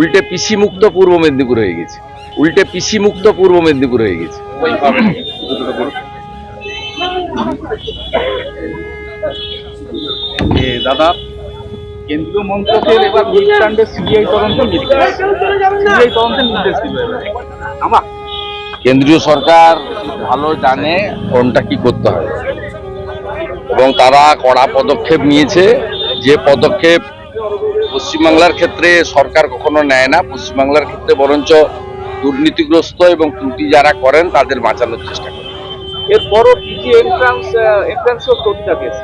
উল্টে পিসি মুক্ত পূর্ব মেদিনীপুর হয়ে গেছে। উল্টে পিসি মুক্ত পূর্ব মেদিনীপুর হয়ে গেছে। দাদা কেন্দ্রীয় মন্ত্রকের এবার সিবিআই তদন্ত সিবিআই তদন্তের নির্দেশ দিল আমরা কেন্দ্রীয় সরকার ভালো জানে কোনটা কি করতে হয় এবং তারা কড়া পদক্ষেপ নিয়েছে। যে পদক্ষেপ পশ্চিমবাংলার ক্ষেত্রে সরকার কখনো নেয় না। পশ্চিমবাংলার ক্ষেত্রে বরঞ্চ দুর্নীতিগ্রস্ত এবং ত্রুটি যারা করেন তাদের বাঁচানোর চেষ্টা করে এরপরও পিজি এন্ট্রান্স এন্ট্রান্সও করতে গেছে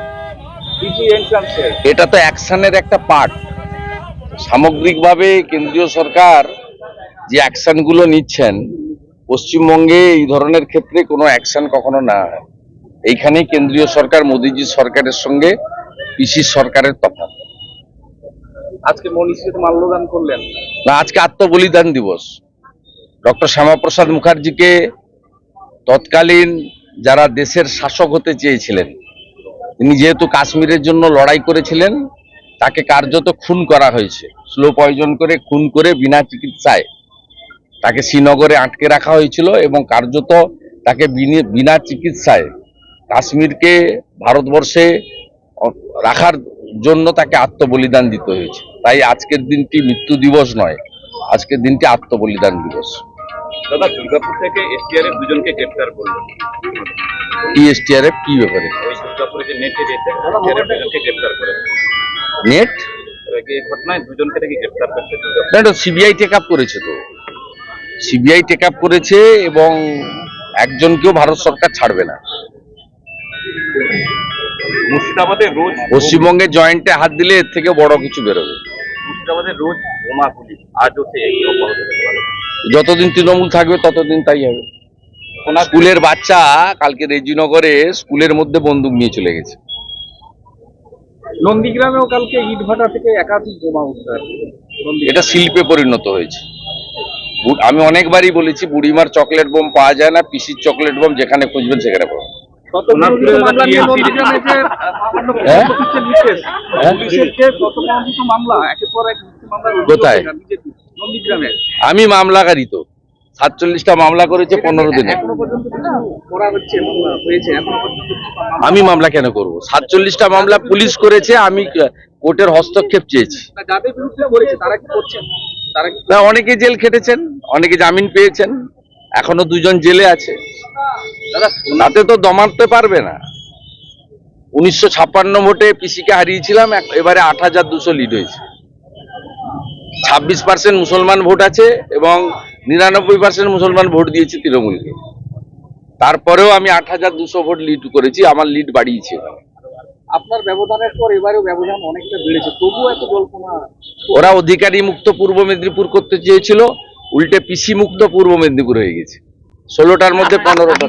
পিজি এন্ট্রান্সে এটা তো অ্যাকশনের একটা পার্ট। সামগ্রিকভাবে কেন্দ্রীয় সরকার যে অ্যাকশনগুলো নিচ্ছেন পশ্চিমবঙ্গে এই ধরনের ক্ষেত্রে কোনো অ্যাকশন কখনো না হয়। এইখানেই কেন্দ্রীয় সরকার মোদীজি সরকারের সঙ্গে পিসি সরকারের তফাৎ। আজকে মনীষীতে মাল্যদান করলেন? না, আজকে আত্মবলিদান দিবস। ডক্টর শ্যামাপ্রসাদ মুখার্জিকে তৎকালীন যারা দেশের শাসক হতে চেয়েছিলেন, তিনি যেহেতু কাশ্মীরের জন্য লড়াই করেছিলেন, তাকে কার্যত খুন করা হয়েছে। স্লো পয়জন করে, খুন করে, বিনা চিকিৎসায় তাকে শ্রীনগরে আটকে রাখা হয়েছিল এবং কার্যত তাকে বিনা চিকিৎসায় কাশ্মীরকে ভারতবর্ষে রাখার জন্য তাকে আত্মবলিদান দিতে হয়েছে। তাই আজকের দিনটি মৃত্যু দিবস নয় আজকের দিনটি আত্মবলিদান দিবস। দাদা দুর্গাপুর থেকে এসটিআরএফ দুজনকে গ্রেপ্তার করল। কি এসটিআরএফ? কি ব্যাপারে? দুর্গাপুরে যে নেটে যেতে দুজনকে গ্রেপ্তার করে নেট? ঘটনায় দুজনকে নাকি গ্রেপ্তার করছে দুর্গাপুর? না সিবিআই টেক আপ করেছে তো। সিবিআই টেক আপ করেছে এবং একজনকেও ভারত সরকার ছাড়বে না। মুর্শিদাবাদে রোজ পশ্চিমবঙ্গে জয়েন্টে হাত দিলে এর থেকে বড় কিছু বেরোবে। মুর্শিদাবাদে রোজ বোমা গুলি। আজও সে এই অব্যাহত যতদিন তৃণমূল থাকবে ততদিন তাই হবে। স্কুলের বাচ্চা কালকে রেজিনগরে স্কুলের মধ্যে বন্দুক নিয়ে চলে গেছে। নন্দীগ্রামেও কালকে ইটভাটা থেকে একাধিক বোমা উদ্ধার। এটা শিল্পে পরিণত হয়েছে। আমি অনেকবারই বলেছি বুড়িমার চকলেট বোম পাওয়া যায় না পিসির চকলেট বোম যেখানে খুঁজবেন সেখানে পাবেন। হ্যাঁ? হ্যাঁ? কোথায়? আমি মামলাকারী তো। সাতচল্লিশটা মামলা করেছে পনেরো দিনে। আমি মামলা কেন করব? সাতচল্লিশটা মামলা পুলিশ করেছে আমি কোর্টের হস্তক্ষেপ চেয়েছি। অনেকে জেল খেটেছেন অনেকে জামিন পেয়েছেন। এখনও দুজন জেলে আছে। তাতে তো দমাতে পারবে না। উনিশশো ছাপ্পান্ন ভোটে পিসিকে হারিয়েছিলাম এবারে আট হাজার দুশো লিড হয়েছে। ছাব্বিশ পার্সেন্ট মুসলমান ভোট আছে এবং নিরানব্বই পার্সেন্ট মুসলমান ভোট দিয়েছে তৃণমূলকে। তারপরেও আমি আট হাজার দুশো ভোট লিড করেছি আমার লিড বাড়িয়েছে। আপনার ব্যবধানের পর এবারেও ব্যবধান অনেকটা বেড়েছে তবুও এত জল্পনা ওরা অধিকারী মুক্ত পূর্ব মেদিনীপুর করতে চেয়েছিল উল্টে পিসি মুক্ত পূর্ব মেদিনীপুর হয়ে গেছে। ষোলোটার মধ্যে পনেরোটা।